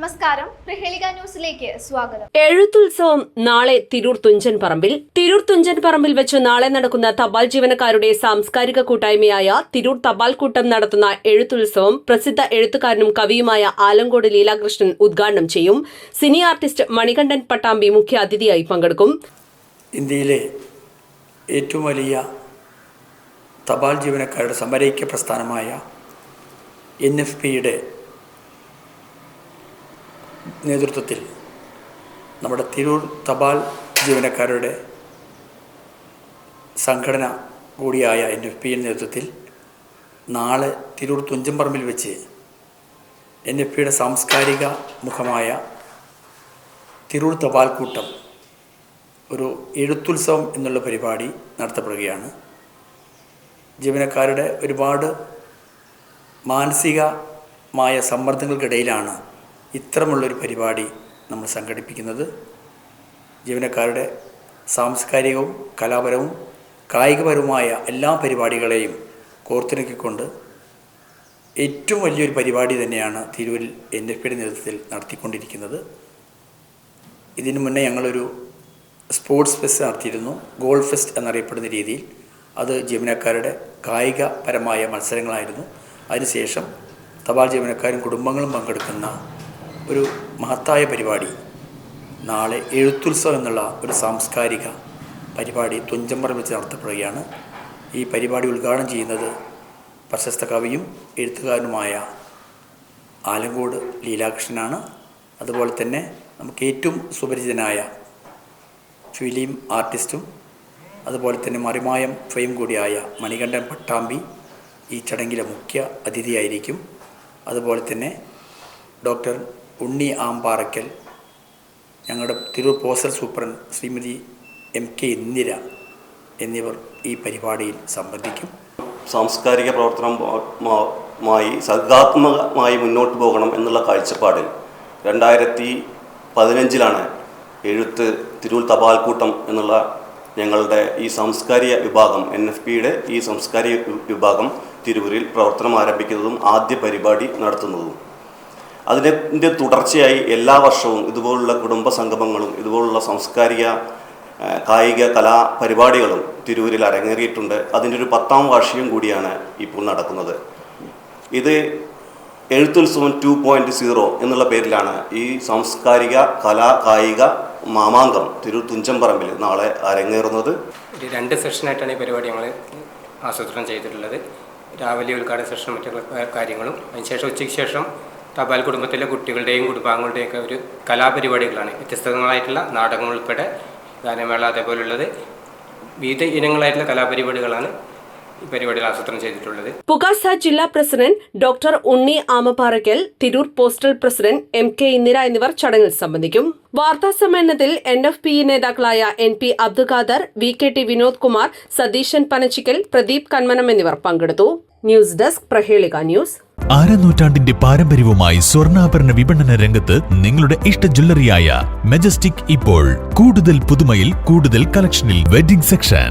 നമസ്കാരം. പ്രഹേളിക ന്യൂസിലേക്ക് സ്വാഗതം. എഴുത്തുത്സവം നാളെ തിരൂർ തുഞ്ചൻ പറമ്പിൽ. തിരൂർ തുഞ്ചൻ പറമ്പിൽ വെച്ച് നാളെ നടക്കുന്ന തപാൽ ജീവനക്കാരുടെ സാംസ്കാരിക കൂട്ടായ്മയായ തിരൂർ തപാൽ കൂട്ടം നടത്തുന്ന എഴുത്തുത്സവം പ്രസിദ്ധ എഴുത്തുകാരനും കവിയുമായ ആലങ്കോട് ലീലാകൃഷ്ണൻ ഉദ്ഘാടനം ചെയ്യും. സിനി ആർട്ടിസ്റ്റ് മണികണ്ഠൻ പട്ടാമ്പി മുഖ്യ അതിഥിയായി പങ്കെടുക്കും. ഇന്ത്യയിലെ ഏറ്റവും വലിയ തപാൽ ജീവനക്കാരുടെ സമരൈക്യ പ്രസ്ഥാനമായ എൻ എഫ് പിയുടെ നേതൃത്വത്തിൽ നമ്മുടെ തിരൂർ തപാൽ ജീവനക്കാരുടെ സംഘടന കൂടിയായ എൻ എഫ് പിയുടെ നേതൃത്വത്തിൽ നാളെ തിരൂർ തുഞ്ചമ്പറമ്പിൽ വെച്ച് എൻ എഫ് പിയുടെ സാംസ്കാരിക മുഖമായ തിരൂർ തപാൽ കൂട്ടം ഒരു എഴുത്തുത്സവം എന്നുള്ള പരിപാടി നടത്തപ്പെടുകയാണ്. ജീവനക്കാരുടെ ഒരുപാട് മാനസികമായ സമ്മർദ്ദങ്ങൾക്കിടയിലാണ് ഇത്തരമുള്ളൊരു പരിപാടി നമ്മൾ സംഘടിപ്പിക്കുന്നത് ജീവനക്കാരുടെ സാംസ്കാരികവും കലാപരവും കായികപരവുമായ എല്ലാ പരിപാടികളെയും കോർത്തിണക്കിക്കൊണ്ട് ഏറ്റവും വലിയൊരു പരിപാടി തന്നെയാണ് തിരൂരിൽ എൻ എഫ് പിയുടെ നേതൃത്വത്തിൽ നടത്തിക്കൊണ്ടിരിക്കുന്നത്. ഇതിനു മുന്നേ ഞങ്ങളൊരു സ്പോർട്സ് ഫെസ്റ്റ് നടത്തിയിരുന്നു. ഗോൾ ഫെസ്റ്റ് എന്നറിയപ്പെടുന്ന രീതിയിൽ അത് ജീവനക്കാരുടെ കായികപരമായ മത്സരങ്ങളായിരുന്നു. അതിനുശേഷം തപാൽ ജീവനക്കാരും കുടുംബങ്ങളും പങ്കെടുക്കുന്ന ഒരു മഹത്തായ പരിപാടി. നാളെ എഴുത്തുത്സവം എന്നുള്ള ഒരു സാംസ്കാരിക പരിപാടി തുഞ്ചമ്പറം വെച്ച് നടത്തപ്പെടുകയാണ്. ഈ പരിപാടി ഉദ്ഘാടനം ചെയ്യുന്നത് പ്രശസ്ത കവിയും എഴുത്തുകാരനുമായ ആലങ്കോട് ലീലാകൃഷ്ണനാണ്. അതുപോലെ തന്നെ നമുക്ക് ഏറ്റവും സുപരിചിതനായ ഫിലിം ആർട്ടിസ്റ്റും അതുപോലെ തന്നെ മറിമായം ഫെയിം കൂടിയായ മണികണ്ഠൻ പട്ടാമ്പി ഈ ചടങ്ങിലെ മുഖ്യ അതിഥിയായിരിക്കും. അതുപോലെ തന്നെ ഡോക്ടർ ഉണ്ണി ആമ്പാറയ്ക്കൽ ഞങ്ങളുടെ Tirur postal superintendent Shrimati M K Indira എന്നിവർ ഈ പരിപാടിയിൽ സംബന്ധിക്കും. സാംസ്കാരിക പ്രവർത്തനമായി സർഗാത്മകമായി മുന്നോട്ട് പോകണം എന്നുള്ള കാഴ്ചപ്പാടിൽ രണ്ടായിരത്തി പതിനഞ്ചിലാണ് എഴുത്ത് തിരൂർ തപാൽക്കൂട്ടം എന്നുള്ള ഞങ്ങളുടെ ഈ സാംസ്കാരിക വിഭാഗം എൻ എഫ് പിയുടെ ഈ സാംസ്കാരിക വിഭാഗം തിരൂരിൽ പ്രവർത്തനം ആരംഭിക്കുന്നതും ആദ്യ പരിപാടി നടത്തുന്നതും. അതിന്റെ തുടർച്ചയായി എല്ലാ വർഷവും ഇതുപോലുള്ള കുടുംബ സംഗമങ്ങളും ഇതുപോലുള്ള സാംസ്കാരിക കായിക കലാ പരിപാടികളും തിരൂരിൽ അരങ്ങേറിയിട്ടുണ്ട്. അതിന്റെ ഒരു പത്താം വാർഷികം കൂടിയാണ് ഇപ്പോൾ നടക്കുന്നത്. ഇത് എഴുത്തുത്സവം ടു പോയിന്റ് സീറോ എന്നുള്ള പേരിലാണ് ഈ സാംസ്കാരിക കലാ കായിക മാമാങ്കം തിരൂർ തുഞ്ചമ്പറമ്പിൽ നാളെ അരങ്ങേറുന്നത്. രണ്ട് സെഷനായിട്ടാണ് ഈ പരിപാടി ഞങ്ങൾ ആസൂത്രണം ചെയ്തിട്ടുള്ളത്. രാവിലെ ഉദ്ഘാടന സെഷനും മറ്റുള്ള കാര്യങ്ങളും. അതിനുശേഷം ഉച്ചയ്ക്ക് ശേഷം തപാൽ കുടുംബത്തിലെ കുട്ടികളുടെയും കുടുംബാംഗങ്ങളുടെയും ഒക്കെ ഒരു കലാപരിപാടികളാണ്. വ്യത്യസ്തങ്ങളായിട്ടുള്ള നാടകങ്ങൾ ഉൾപ്പെടെ ഗാനമേള അതേപോലുള്ളത്. വിവിധ ഇനങ്ങളായിട്ടുള്ള കലാപരിപാടികളാണ് ആസൂത്രണം ചെയ്തിട്ടുള്ളത്. പുകാസ ജില്ലാ president doctor Unni Amapparakkal Tirur postal president M K Indira എന്നിവർ ചടങ്ങിൽ സംബന്ധിക്കും. വാർത്താ സമ്മേളനത്തിൽ എൻ എഫ് പി നേതാക്കളായ N P Abdul Khader V K T Vinod Kumar Satheesan Panachikkal Pradeep Kanmanam എന്നിവർ പങ്കെടുത്തു. News desk Prahelika news. അരനൂറ്റാണ്ടിന്റെ പാരമ്പര്യവുമായി സ്വർണാഭരണ വിപണന രംഗത്ത് നിങ്ങളുടെ ഇഷ്ട ജ്വല്ലറിയായ മെജസ്റ്റിക് ഇപ്പോൾ കൂടുതൽ പുതുമയിൽ കൂടുതൽ കളക്ഷനിൽ wedding section.